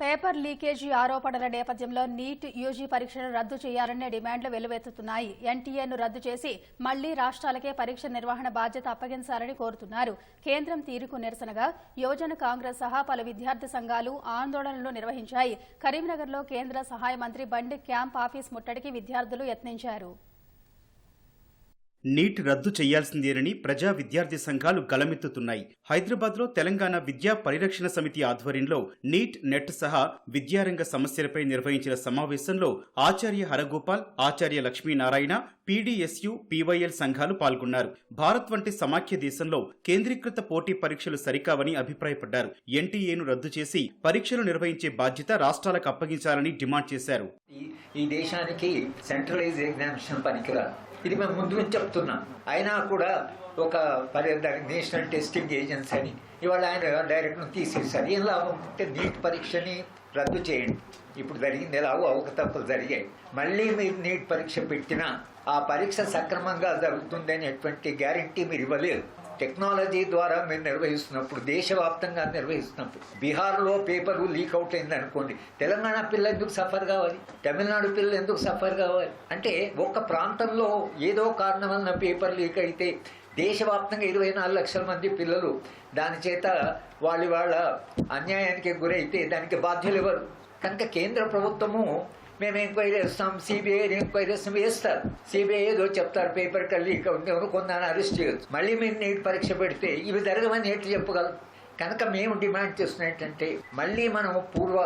Paper leakage ఆరోపణల నేపథ్యంలో NEET UG పరీక్షను రద్దు చేయాలనే డిమాండ్లు వెల్లువెత్తుతున్నాయి ఎన్టీఏను రద్దు చేసి మళ్ళీ రాష్ట్రాలకే పరీక్ష నిర్వహణ బాధ్యత అప్పగించాలని కోరుతున్నారు. కేంద్రం తీరుకు నిరసనగా యువజన కాంగ్రెస్ సహా పలు విద్యార్థి సంఘాలు ఆందోళనలు నిర్వహించాయి. కరీంనగర్లో కేంద్ర సహాయ మంత్రి బండి క్యాంప్ ఆఫీస్ ముట్టడికి విద్యార్థులు యత్నించారు. నీట్ రద్దు చేయాల్సిందేనని ప్రజా విద్యార్థి సంఘాలు గలమెత్తుతున్నాయి హైదరాబాద్లో తెలంగాణ విద్యా పరిరక్షణ సమితి ఆధ్వర్యంలో నీట్ నెట్ సహా విద్యారంగ సమస్యలపై నిర్వహించిన సమావేశంలో ఆచార్య హరగోపాల్ ఆచార్య లక్ష్మీనారాయణ పీడీఎస్యు పీవైఎల్ సంఘాలు పాల్గొన్నారు. భారత్ వంటి సమాఖ్య దేశంలో కేంద్రీకృత పోటీ పరీక్షలు సరికావని అభిప్రాయపడ్డారు. ఎన్టీఏను రద్దు చేసి పరీక్షలు నిర్వహించే బాధ్యత రాష్ట్రాలకు అప్పగించాలని డిమాండ్ చేశారు. ఈ ఈ దేశానికి సెంట్రలైజ్ ఎగ్జామినేషన్ పనికిరాదు. ఇది మేము ముందు నుంచి చెప్తున్నాం. అయినా కూడా ఒక పరి నేషనల్ టెస్టింగ్ ఏజెన్సీ అని ఇవాళ ఆయన డైరెక్ట్ను తీసేసారు ఏం లాభం అంటే నీట్ పరీక్షని రద్దు చేయండి. ఇప్పుడు జరిగింది ఎలాగో అవకతవకలు జరిగాయి. మళ్ళీ మీరు నీట్ పరీక్ష పెట్టినా ఆ పరీక్ష సక్రమంగా జరుగుతుంది అనేటువంటి గ్యారంటీ మీరు ఇవ్వలేదు. టెక్నాలజీ ద్వారా మేము నిర్వహిస్తున్నప్పుడు దేశవ్యాప్తంగా నిర్వహిస్తున్నప్పుడు బీహార్లో పేపరు లీక్ అవుట్ అయింది అనుకోండి తెలంగాణ పిల్ల ఎందుకు సఫర్ కావాలి? తమిళనాడు పిల్లలు ఎందుకు సఫర్ కావాలి? అంటే ఒక ప్రాంతంలో ఏదో కారణం వలన పేపర్ లీక్ అయితే దేశవ్యాప్తంగా ఇరవై నాలుగు లక్షల మంది పిల్లలు దాని చేత వాళ్ళ వాళ్ళ అన్యాయానికి గురైతే దానికి బాధ్యులు ఎవరు? కనుక కేంద్ర ప్రభుత్వము మేము ఎంక్వైరీ చేస్తాం సిబిఐ ఎంక్వైరీ చేస్తాం వేస్తారు. సిబిఐ ఏదో చెప్తారు పేపర్ లీక్ అవుతుంది ఎవరు అరెస్ట్ చేయొచ్చు. మళ్ళీ మీరు నీట్ పరీక్ష పెడితే ఇవి జరగమని ఎట్లు చెప్పగలం. కనుక మేము డిమాండ్ చేస్తున్న ఏంటంటే మళ్ళీ మనం పూర్వ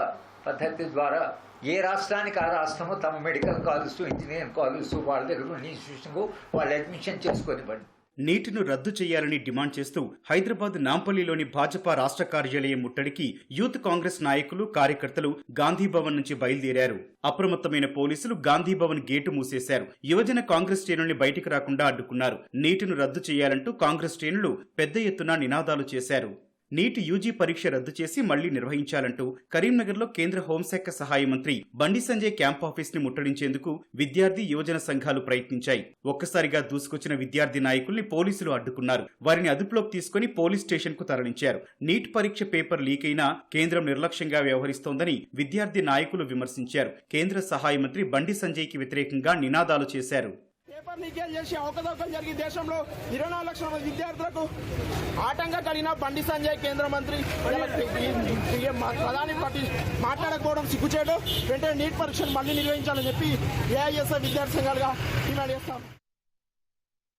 పద్ధతి ద్వారా ఏ రాష్ట్రానికి ఆ రాష్ట్రము తమ మెడికల్ కాలేజ్ ఇంజనీరింగ్ కాలేజ్ వాళ్ళ దగ్గర ఇన్స్టిట్యూషన్కు వాళ్ళు అడ్మిషన్ చేసుకొనివ్వండి నీటిను రద్దు చేయాలని డిమాండ్ చేస్తూ హైదరాబాద్ నాంపల్లిలోని భాజపా రాష్ట్ర కార్యాలయం ముట్టడికి యూత్ కాంగ్రెస్ నాయకులు కార్యకర్తలు గాంధీభవన్ నుంచి బయలుదేరారు. అప్రమత్తమైన పోలీసులు గాంధీభవన్ గేటు మూసేశారు. యువజన కాంగ్రెస్ శ్రేణుల్ని బయటికి రాకుండా అడ్డుకున్నారు. నీటిను రద్దు చేయాలంటూ కాంగ్రెస్ శ్రేణులు పెద్ద ఎత్తున నినాదాలు చేశారు. నీటి యూజీ పరీక్ష రద్దు చేసి మళ్ళీ నిర్వహించాలంటూ కరీంనగర్లో కేంద్ర హోంశాఖ సహాయ మంత్రి బండి సంజయ్ క్యాంప్ ఆఫీస్ని ముట్టడించేందుకు విద్యార్థి యువజన సంఘాలు ప్రయత్నించాయి. ఒక్కసారిగా దూసుకొచ్చిన విద్యార్థి నాయకుల్ని పోలీసులు అడ్డుకున్నారు. వారిని అదుపులోకి తీసుకుని పోలీస్ స్టేషన్కు తరలించారు. నీట్ పరీక్ష పేపర్ లీక్ అయినా కేంద్రం నిర్లక్ష్యంగా వ్యవహరిస్తోందని విద్యార్థి నాయకులు విమర్శించారు. కేంద్ర సహాయ మంత్రి బండి సంజయ్కి వ్యతిరేకంగా నినాదాలు చేశారు. పేపర్ లీకేజ్ చేసి అవకతవకలు జరిగి దేశంలో ఇరవై నాలుగు లక్షల మంది విద్యార్థులకు ఆటంకం కలిగిన బండి సంజయ్ కేంద్ర మంత్రి ప్రధాని పార్టీ మాట్లాడకపోవడం సిగ్గుచేటు. వెంటనే నీట్ పరీక్షను మళ్ళీ నిర్వహించాలని చెప్పి ఏఐఎస్ఐ విద్యార్థి సంఘాలుగా డిమాండ్ చేస్తాం.